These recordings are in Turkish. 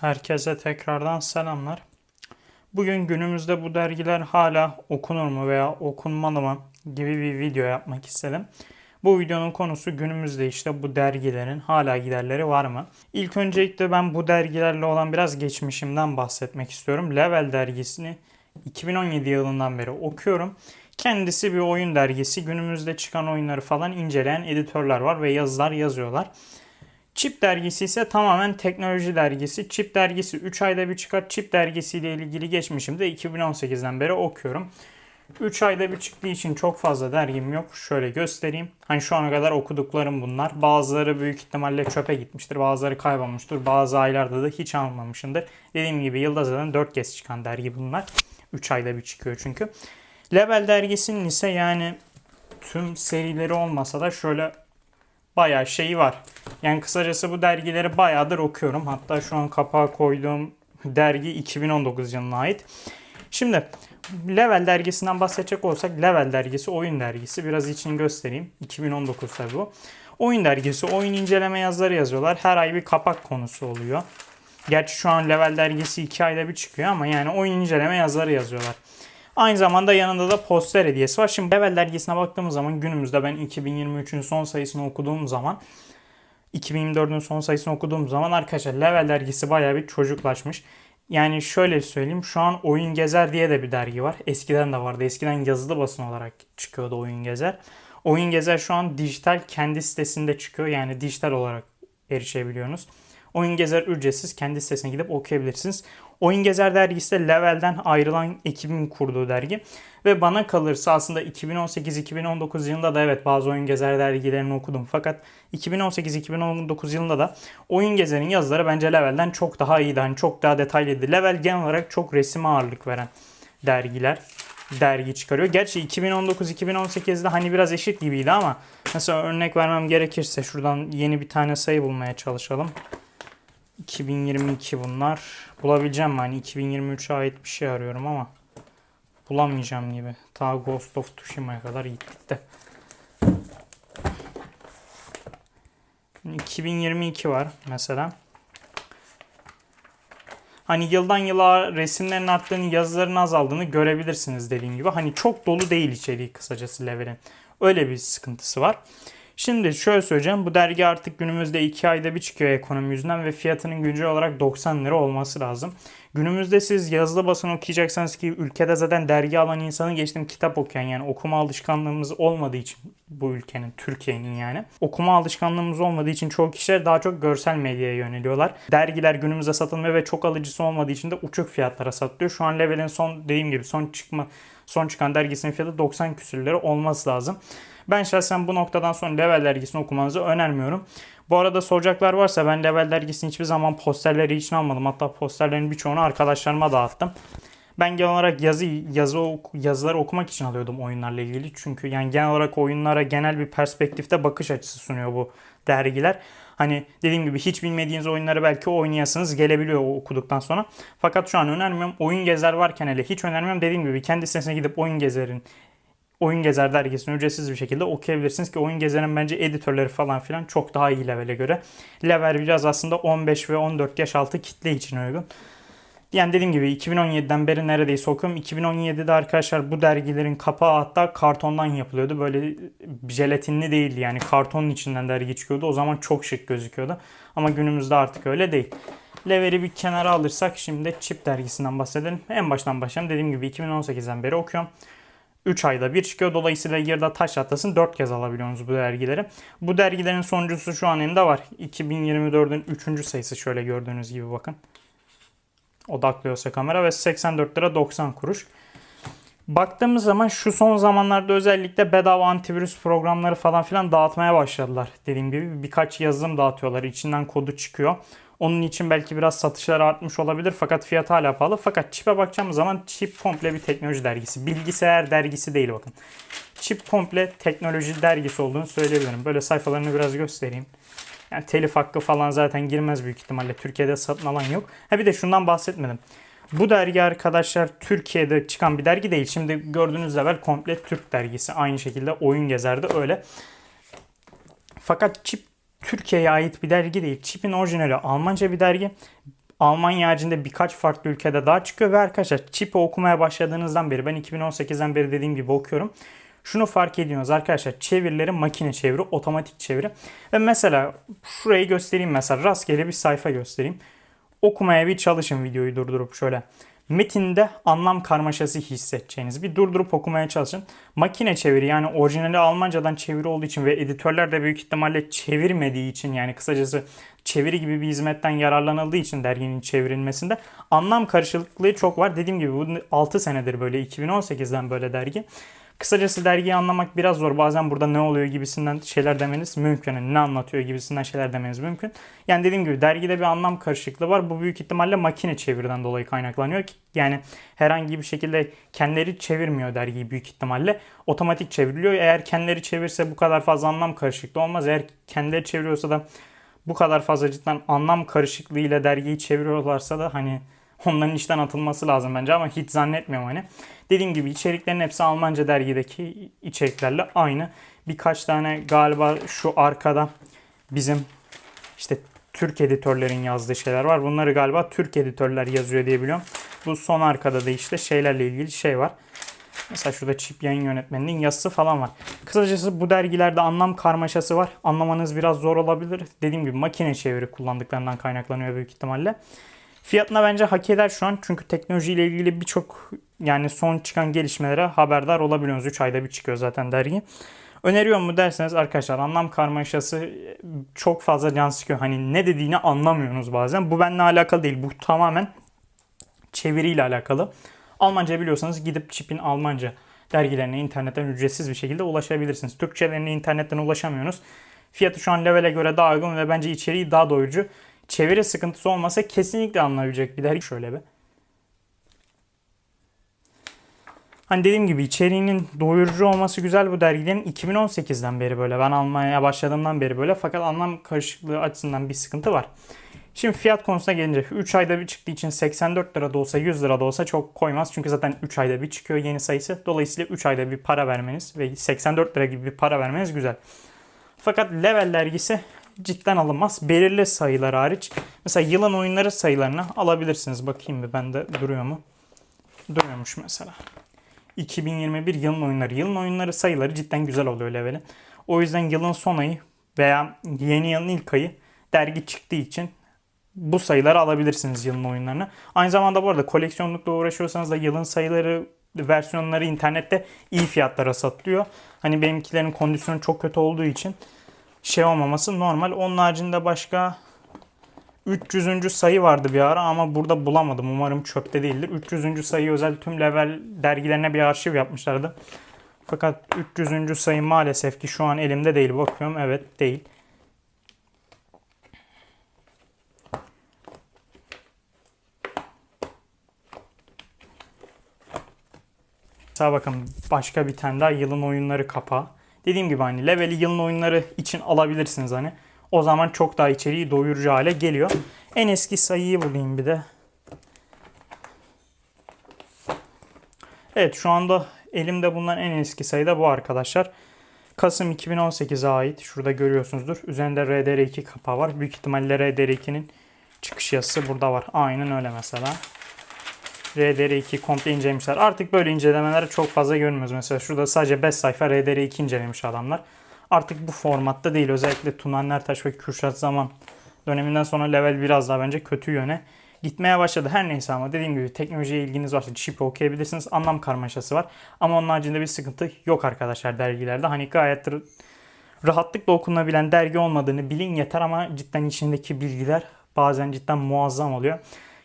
Herkese tekrardan selamlar. Bugün günümüzde bu dergiler hala okunur mu veya okunmalı mı gibi bir video yapmak istedim. Bu videonun konusu günümüzde işte bu dergilerin hala giderleri var mı? İlk öncelikle ben bu dergilerle olan biraz geçmişimden bahsetmek istiyorum. Level dergisini 2017 yılından beri okuyorum. Kendisi bir oyun dergisi. Günümüzde çıkan oyunları falan inceleyen editörler var ve yazılar yazıyorlar. Chip dergisi ise tamamen teknoloji dergisi. Chip dergisi 3 ayda bir çıkar. Chip dergisiyle ilgili geçmişimde 2018'den beri okuyorum. 3 ayda bir çıktığı için çok fazla dergim yok. Şöyle göstereyim. Hani şu ana kadar okuduklarım bunlar. Bazıları büyük ihtimalle çöpe gitmiştir. Bazıları kaybolmuştur. Bazı aylarda da hiç almamışımdır. Dediğim gibi yılda zaten 4 kez çıkan dergi bunlar. 3 ayda bir çıkıyor çünkü. Level dergisinin ise yani tüm serileri olmasa da şöyle bayağı şeyi var. Yani kısacası bu dergileri bayağıdır okuyorum. Hatta şu an kapağa koyduğum dergi 2019 yılına ait. Şimdi Level dergisinden bahsedecek olsak Level dergisi oyun dergisi. Biraz için göstereyim. 2019 tabi bu. Oyun dergisi oyun inceleme yazıları yazıyorlar. Her ay bir kapak konusu oluyor. Gerçi şu an Level dergisi 2 ayda bir çıkıyor ama yani oyun inceleme yazıları yazıyorlar. Aynı zamanda yanında da poster hediyesi var. Şimdi Level dergisine baktığımız zaman günümüzde ben 2023'ün son sayısını okuduğum zaman 2024'ün son sayısını okuduğum zaman arkadaşlar Level dergisi bayağı bir çocuklaşmış. Yani şöyle söyleyeyim şu an Oyun Gezer diye de bir dergi var. Eskiden de vardı. Eskiden yazılı basın olarak çıkıyordu Oyun Gezer. Oyun Gezer şu an dijital kendi sitesinde çıkıyor. Yani dijital olarak erişebiliyorsunuz. Oyun Gezer ücretsiz. Kendi sitesine gidip okuyabilirsiniz. Oyun Gezer dergisi de Level'den ayrılan ekibin kurduğu dergi. Ve bana kalırsa aslında 2018-2019 yılında da evet bazı Oyun Gezer dergilerini okudum. Fakat 2018-2019 yılında da Oyun Gezer'in yazıları bence Level'den çok daha iyiydi. Hani çok daha detaylıydı. Level genel olarak çok resim ağırlık veren dergiler dergi çıkarıyor. Gerçi 2019-2018'de hani biraz eşit gibiydi ama mesela örnek vermem gerekirse şuradan yeni bir tane sayı bulmaya çalışalım. 2022 bunlar. Bulabileceğim? Hani 2023'e ait bir şey arıyorum ama bulamayacağım gibi. Ta Ghost of Tsushima'ya kadar gittik de. 2022 var mesela. Hani yıldan yıla resimlerin arttığını, yazıların azaldığını görebilirsiniz dediğim gibi. Hani çok dolu değil içeriği kısacası Level'in. Öyle bir sıkıntısı var. Şimdi şöyle söyleyeceğim. Bu dergi artık günümüzde 2 ayda bir çıkıyor ekonomi yüzünden ve fiyatının güncel olarak 90 lira olması lazım. Günümüzde siz yazılı basın okuyacaksanız ki ülkede zaten dergi alan insanı geçtim kitap okuyan yani okuma alışkanlığımız olmadığı için bu ülkenin, Türkiye'nin yani. Okuma alışkanlığımız olmadığı için çoğu kişiler daha çok görsel medyaya yöneliyorlar. Dergiler günümüzde satılmıyor ve çok alıcısı olmadığı için de uçuk fiyatlara satılıyor. Şu an Level'in son dediğim gibi son çıkma son çıkan dergisinin fiyatı 90 küsür lira olması lazım. Ben şahsen bu noktadan sonra Level dergisini okumanızı önermiyorum. Bu arada soracaklar varsa ben Level dergisini hiçbir zaman posterleri için almadım. Hatta posterlerin birçoğunu arkadaşlarıma dağıttım. Ben genel olarak yazı yazı yazıları okumak için alıyordum oyunlarla ilgili. Çünkü yani genel olarak oyunlara genel bir perspektifte bakış açısı sunuyor bu dergiler. Hani dediğim gibi hiç bilmediğiniz oyunları belki oynayasınız gelebiliyor okuduktan sonra. Fakat şu an önermiyorum. Oyun gezer varken hele hiç önermiyorum. Dediğim gibi kendi sitesine gidip oyun gezerin Oyun Gezer dergisini ücretsiz bir şekilde okuyabilirsiniz ki Oyun Gezer'in bence editörleri falan filan çok daha iyi Level'e göre. Level biraz aslında 15 ve 14 yaş altı kitle için uygun. Yani dediğim gibi 2017'den beri neredeyse okuyorum. 2017'de arkadaşlar bu dergilerin kapağı hatta kartondan yapılıyordu. Böyle jelatinli değildi yani kartonun içinden dergi çıkıyordu. O zaman çok şık gözüküyordu. Ama günümüzde artık öyle değil. Level'i bir kenara alırsak şimdi Chip dergisinden bahsedelim. En baştan başlayalım. Dediğim gibi 2018'den beri okuyorum. 3 ayda bir çıkıyor. Dolayısıyla yılda taş atlasın 4 kez alabiliyorsunuz bu dergileri. Bu dergilerin sonuncusu şu an elimde var. 2024'ün 3. sayısı şöyle gördüğünüz gibi bakın. Odaklıyorsa kamera ve 84 lira 90 kuruş. Baktığımız zaman şu son zamanlarda özellikle bedava antivirüs programları falan filan dağıtmaya başladılar. Dediğim gibi birkaç yazılım dağıtıyorlar. İçinden kodu çıkıyor. Onun için belki biraz satışlar artmış olabilir fakat fiyat hala pahalı. Fakat Chip'e bakacağımız zaman Chip komple bir teknoloji dergisi. Bilgisayar dergisi değil bakın. Chip komple teknoloji dergisi olduğunu söyleyebilirim. Böyle sayfalarını biraz göstereyim. Yani telif hakkı falan zaten girmez büyük ihtimalle. Türkiye'de satın alan yok. Ha bir de şundan bahsetmedim. Bu dergi arkadaşlar Türkiye'de çıkan bir dergi değil. Şimdi gördüğünüz level komple Türk dergisi. Aynı şekilde Oyun Gezer'de öyle. Fakat Chip Türkiye'ye ait bir dergi değil. Chip'in orijinali Almanca bir dergi. Almanya haricinde birkaç farklı ülkede daha çıkıyor ve arkadaşlar çipi okumaya başladığınızdan beri ben 2018'den beri dediğim gibi okuyorum. Şunu fark ediyorsunuz arkadaşlar çevirileri makine çeviri, otomatik çeviri. Ve mesela şurayı göstereyim mesela rastgele bir sayfa göstereyim. Okumaya bir çalışın videoyu durdurup şöyle. Metinde anlam karmaşası hissedeceğiniz bir durdurup okumaya çalışın. Makine çeviri yani orijinali Almancadan çeviri olduğu için ve editörler de büyük ihtimalle çevirmediği için yani kısacası çeviri gibi bir hizmetten yararlanıldığı için derginin çevrilmesinde anlam karışıklığı çok var. Dediğim gibi bu 6 senedir böyle 2018'den böyle dergi. Kısacası dergiyi anlamak biraz zor. Bazen burada ne oluyor gibisinden şeyler demeniz mümkün. Yani ne anlatıyor gibisinden şeyler demeniz mümkün. Yani dediğim gibi dergide bir anlam karışıklığı var. Bu büyük ihtimalle makine çeviriden dolayı kaynaklanıyor. Yani herhangi bir şekilde kendileri çevirmiyor dergiyi büyük ihtimalle. Otomatik çevriliyor. Eğer kendileri çevirse bu kadar fazla anlam karışıklığı olmaz. Eğer kendileri çeviriyorsa da bu kadar fazla cidden anlam karışıklığıyla dergiyi çeviriyorlarsa da hani onların işten atılması lazım bence ama hiç zannetmiyorum hani. Dediğim gibi içeriklerin hepsi Almanca dergideki içeriklerle aynı. Birkaç tane galiba şu arkada bizim işte Türk editörlerin yazdığı şeyler var. Bunları galiba Türk editörler yazıyor diye biliyorum. Bu son arkada da işte şeylerle ilgili şey var. Mesela şurada Çip yayın yönetmeninin yazısı falan var. Kısacası bu dergilerde anlam karmaşası var. Anlamanız biraz zor olabilir. Dediğim gibi makine çeviri kullandıklarından kaynaklanıyor büyük ihtimalle. Fiyatına bence hak eder şu an. Çünkü teknolojiyle ilgili birçok yani son çıkan gelişmelere haberdar olabiliyorsunuz. 3 ayda bir çıkıyor zaten dergi. Öneriyor mu derseniz arkadaşlar anlam karmaşası çok fazla can sıkıyor. Hani ne dediğini anlamıyorsunuz bazen. Bu benimle alakalı değil. Bu tamamen çeviriyle alakalı. Almanca biliyorsanız gidip Çip'in Almanca dergilerine internetten ücretsiz bir şekilde ulaşabilirsiniz. Türkçelerine internetten ulaşamıyorsunuz. Fiyatı şu an levele göre daha uygun ve bence içeriği daha doyurucu. Çeviri sıkıntısı olmasa kesinlikle alınabilecek bir dergi. Şöyle bir. Hani dediğim gibi içeriğinin doyurucu olması güzel bu dergilerin 2018'den beri böyle. Ben almaya başladığımdan beri böyle. Fakat anlam karışıklığı açısından bir sıkıntı var. Şimdi fiyat konusuna gelince 3 ayda bir çıktığı için 84 lira da olsa 100 lira da olsa çok koymaz. Çünkü zaten 3 ayda bir çıkıyor yeni sayısı. Dolayısıyla 3 ayda bir para vermeniz ve 84 lira gibi bir para vermeniz güzel. Fakat Level dergisi cidden alınmaz. Belirli sayılar hariç. Mesela yılın oyunları sayılarını alabilirsiniz. Bakayım bir bende duruyor mu? Duruyormuş mesela. 2021 yılın oyunları. Yılın oyunları sayıları cidden güzel oluyor Level'in. O yüzden yılın son ayı veya yeni yılın ilk ayı dergi çıktığı için bu sayıları alabilirsiniz yılın oyunlarını. Aynı zamanda bu arada koleksiyonlukla uğraşıyorsanız da yılın sayıları versiyonları internette iyi fiyatlara satılıyor. Hani benimkilerin kondisyonu çok kötü olduğu için şey olmaması normal. Onun haricinde başka 300. sayı vardı bir ara ama burada bulamadım. Umarım çöpte değildir. 300. sayı özel tüm level dergilerine bir arşiv yapmışlardı. Fakat 300. sayı maalesef ki şu an elimde değil. Bakıyorum evet değil. Mesela bakın başka bir tane daha yılın oyunları kapağı. Dediğim gibi hani leveli yılın oyunları için alabilirsiniz hani. O zaman çok daha içeriği doyurucu hale geliyor. En eski sayıyı bulayım bir de. Evet şu anda elimde bulunan en eski sayı da bu arkadaşlar. Kasım 2018'e ait. Şurada görüyorsunuzdur. Üzerinde RDR2 kapağı var. Büyük ihtimalle RDR2'nin çıkış yazısı burada var. Aynen öyle mesela. RDR2 komple incelemişler. Artık böyle incelemeleri çok fazla görmüyoruz. Mesela şurada sadece 5 sayfa RDR2 incelemiş adamlar. Artık bu formatta değil. Özellikle Tunan Ertaş ve Kürşat Zaman döneminden sonra level biraz daha bence kötü yöne gitmeye başladı. Her neyse ama dediğim gibi teknolojiye ilginiz varsa chip okuyabilirsiniz. Anlam karmaşası var. Ama onun haricinde bir sıkıntı yok arkadaşlar dergilerde. Hani gayet rahatlıkla okunabilen dergi olmadığını bilin yeter ama cidden içindeki bilgiler bazen cidden muazzam oluyor.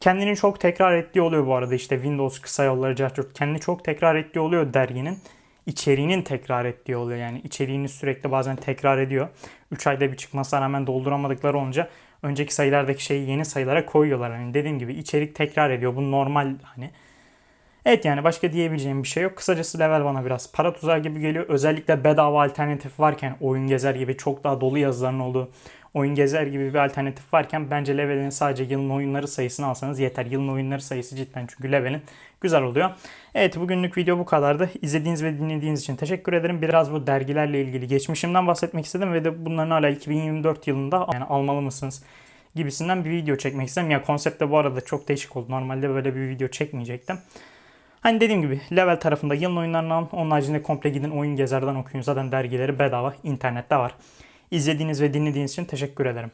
Kendini çok tekrar ettiği oluyor bu arada işte Windows kısa yolları, Jarturt. Kendini çok tekrar ettiği oluyor derginin. İçeriğinin tekrar ettiği oluyor yani. içeriğini sürekli bazen tekrar ediyor. 3 ayda bir çıkmasına rağmen dolduramadıkları olunca önceki sayılardaki şeyi yeni sayılara koyuyorlar. Hani dediğim gibi içerik tekrar ediyor. Bu normal hani. Evet yani başka diyebileceğim bir şey yok. Kısacası level bana biraz para tuzağı gibi geliyor. Özellikle bedava alternatif varken oyun gezer gibi çok daha dolu yazıların olduğu oyun gezer gibi bir alternatif varken bence Level'in sadece yılın oyunları sayısını alsanız yeter. Yılın oyunları sayısı cidden çünkü Level'in güzel oluyor. Evet bugünlük video bu kadardı. İzlediğiniz ve dinlediğiniz için teşekkür ederim. Biraz bu dergilerle ilgili geçmişimden bahsetmek istedim ve de bunların hala 2024 yılında yani almalı mısınız? gibisinden bir video çekmek istedim. Ya konsept de bu arada çok değişik oldu. Normalde böyle bir video çekmeyecektim. Hani dediğim gibi level tarafında yılın oyunlarını alın. Onun haricinde komple gidin oyun gezerden okuyun. Zaten dergileri bedava internette var. İzlediğiniz ve dinlediğiniz için teşekkür ederim.